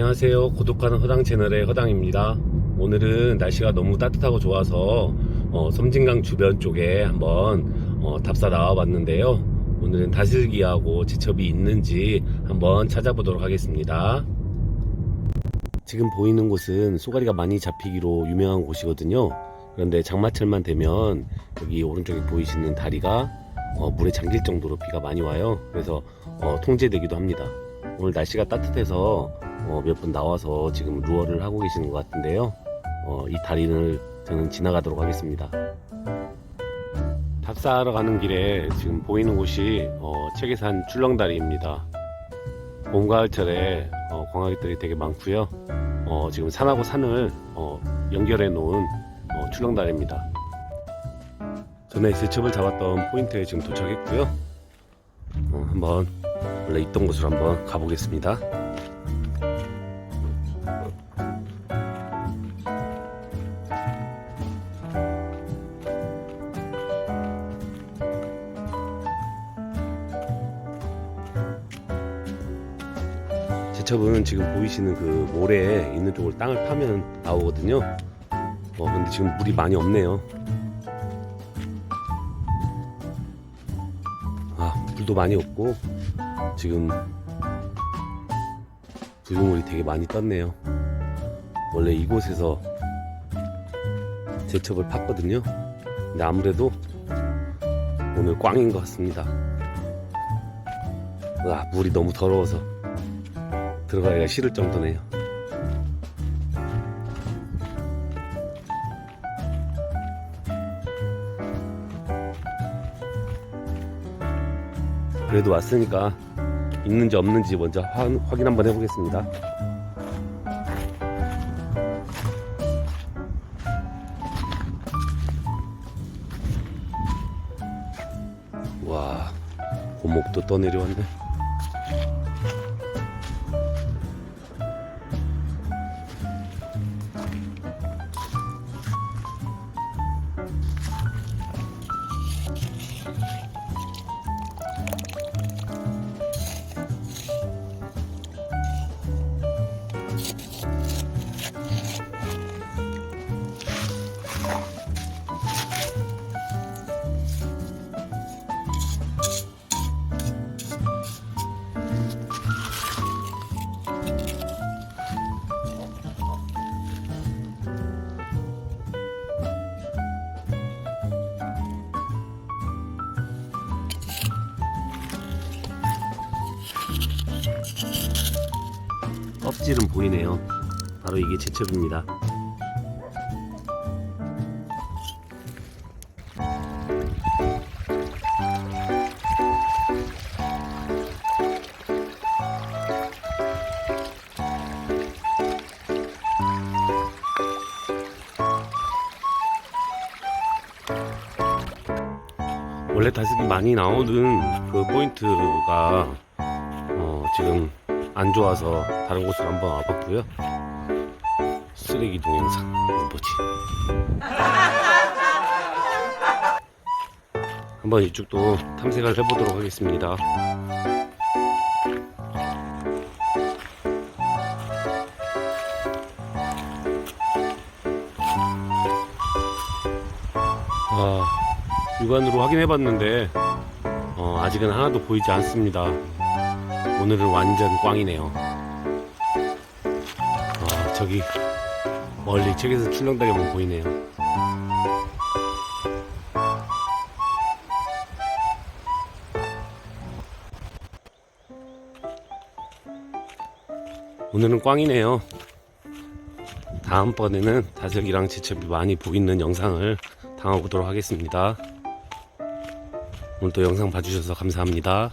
안녕하세요. 고독하는 허당 채널의 허당입니다. 오늘은 날씨가 너무 따뜻하고 좋아서 어, 섬진강 주변 쪽에 한번 어, 답사 나와 봤는데요. 오늘은 다슬기하고 제첩이 있는지 한번 찾아보도록 하겠습니다. 지금 보이는 곳은 쏘가리가 많이 잡히기로 유명한 곳이거든요. 그런데 장마철만 되면 여기 오른쪽에 보이시는 다리가 어, 물에 잠길 정도로 비가 많이 와요. 그래서 어, 통제되기도 합니다. 오늘 날씨가 따뜻해서 어, 몇 분 나와서 지금 루어를 하고 계시는 것 같은데요. 어, 이 다리를 저는 지나가도록 하겠습니다. 답사하러 가는 길에 지금 보이는 곳이 어, 책에산 출렁다리입니다. 봄 가을철에 어, 광아리들이 되게 많고요. 어, 지금 산하고 산을 어, 연결해 놓은 어, 출렁다리입니다. 전에 제첩을 잡았던 포인트에 지금 도착했고요. 어, 한번 원래 있던 곳으로 한번 가보겠습니다. 제첩은 지금 보이시는 그 모래에 있는 쪽을 땅을 파면 나오거든요. 어, 근데 지금 물이 많이 없네요. 아, 물도 많이 없고, 지금 부유물이 되게 많이 떴네요. 원래 이곳에서 제첩을 팠거든요. 근데 아무래도 오늘 꽝인 것 같습니다. 와, 물이 너무 더러워서 들어가기가 싫을 정도네요. 그래도 왔으니까 있는지 없는지 먼저 화, 확인 한번 해보겠습니다. 와, 고목도 떠내려왔네. 껍질은 보이네요. 바로 이게 제첩입니다. 원래 다슬기 많이 나오는 그 포인트가 어, 지금 안 좋아서 다른 곳으로 한번 와봤고요. 쓰레기 동영상 뭐지? 한번 이쪽도 탐색을 해보도록 하겠습니다. 아, 육안으로 확인해봤는데 어, 아직은 하나도 보이지 않습니다. 오늘은 완전 꽝이네요. 아, 저기 멀리 책에서 출렁다리 한번 보이네요. 오늘은 꽝이네요. 다음번에는 다슬기랑 제첩이 많이 보이는 영상을 담아보도록 하겠습니다. 오늘도 영상 봐주셔서 감사합니다.